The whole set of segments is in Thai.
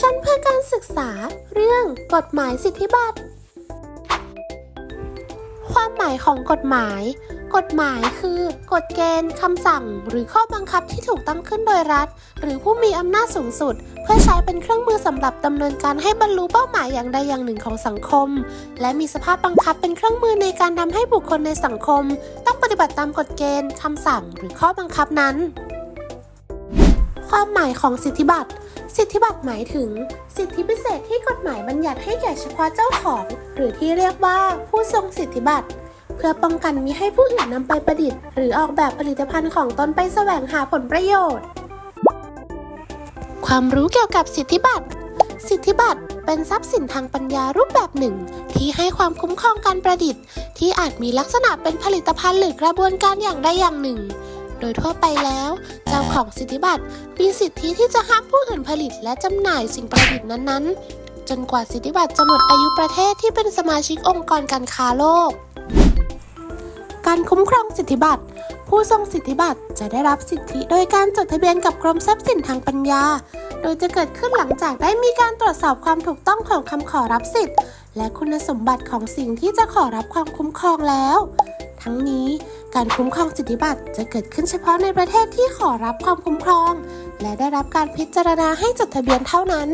ชันเพื่อการศึกษา เรื่องกฎหมายสิทธิบัตร ความหมายของกฎหมาย กฎหมายคือกฎเกณฑ์คำสั่ง หรือข้อบังคับที่ถูกตั้งขึ้นโดยรัฐ หรือผู้มีอำนาจสูงสุด เพื่อใช้เป็นเครื่องมือสำหรับดำเนินการให้บรรลุเป้าหมายอย่างใดอย่างหนึ่งของสังคม และมีสภาพบังคับเป็นเครื่องมือในการทำให้บุคคลในสังคม ต้องปฏิบัติตามกฎเกณฑ์คำสั่ง หรือข้อบังคับนั้น ความหมายของสิทธิบัตร สิทธิบัตรหมายถึง สิทธิพิเศษที่กฎหมายบัญญัติให้แก่เฉพาะเจ้าของ หรือที่เรียกว่าผู้ทรงสิทธิบัตร เพื่อป้องกันมิให้ผู้อื่นนำไปประดิษฐ์ หรือออกแบบผลิตภัณฑ์ของตนไปแสวงหาผลประโยชน์ ความรู้เกี่ยวกับสิทธิบัตร สิทธิบัตรเป็นทรัพย์สินทางปัญญารูปแบบหนึ่ง ที่ให้ความคุ้มครองการประดิษฐ์ ที่อาจมีลักษณะเป็นผลิตภัณฑ์หรือกระบวนการอย่างใดอย่างหนึ่ง โดยทั่วไปแล้ว เจ้าของสิทธิบัตรมีสิทธิที่จะห้ามผู้อื่นผลิตและจำหน่ายสิ่งประดิษฐ์นั้นๆ จนกว่าสิทธิบัตรจะหมดอายุประเทศที่เป็นสมาชิกองค์กรการค้าโลก การคุ้มครองสิทธิบัตรผู้ทรงสิทธิบัตรจะได้รับสิทธิโดยการจดทะเบียนกับกรมทรัพย์สินทางปัญญา โดยจะเกิดขึ้นหลังจากได้มีการตรวจสอบความถูกต้องของคำขอรับสิทธิ์ และคุณสมบัติของสิ่งที่จะขอรับความคุ้มครองแล้ว ทั้งนี้การคุ้มครองสิทธิบัตรจะเกิดขึ้นเฉพาะในประเทศที่ขอรับความคุ้มครอง และได้รับการพิจารณาให้จดทะเบียนเท่านั้น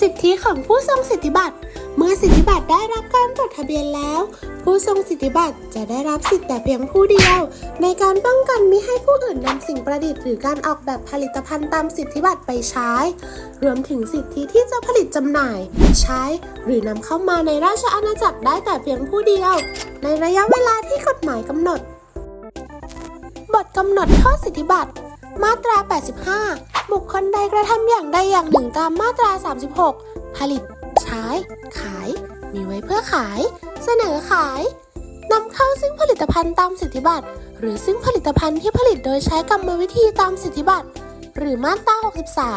สิทธิของผู้ทรงสิทธิบัตร เมื่อสิทธิบัตรได้รับการจดทะเบียนแล้ว ผู้ทรงสิทธิบัตรจะได้รับสิทธิแต่เพียงผู้เดียว ในการป้องกันมิให้ผู้อื่นนำสิ่งประดิษฐ์หรือการออกแบบผลิตภัณฑ์ตามสิทธิบัตรไปใช้ รวมถึงสิทธิที่จะผลิตจำหน่าย ใช้ หรือนำเข้ามาในราชอาณาจักรได้แต่เพียงผู้เดียว ในระยะเวลาที่กฎหมายกำหนด บทกำหนดข้อสิทธิบัตร มาตรา 85 บุคคลใดกระทำอย่างใดอย่างหนึ่งตามมาตรา 36 ผลิต ใช้ ขาย มีไว้เพื่อขาย เสนอขายนำเข้าซึ่งผลิตภัณฑ์ตามสิทธิบัตร หรือซึ่งผลิตภัณฑ์ที่ผลิตโดยใช้กรรมวิธีตามสิทธิบัตร หรือมาตรา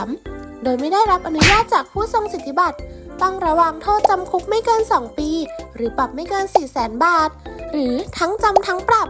63 โดยไม่ได้รับอนุญาตจากผู้ทรงสิทธิบัตร ต้องระวังโทษจำคุกไม่เกิน 2 ปี หรือปรับไม่เกิน 4 0 0 0 0 0 บาท หรือทั้งจำทั้งปรับ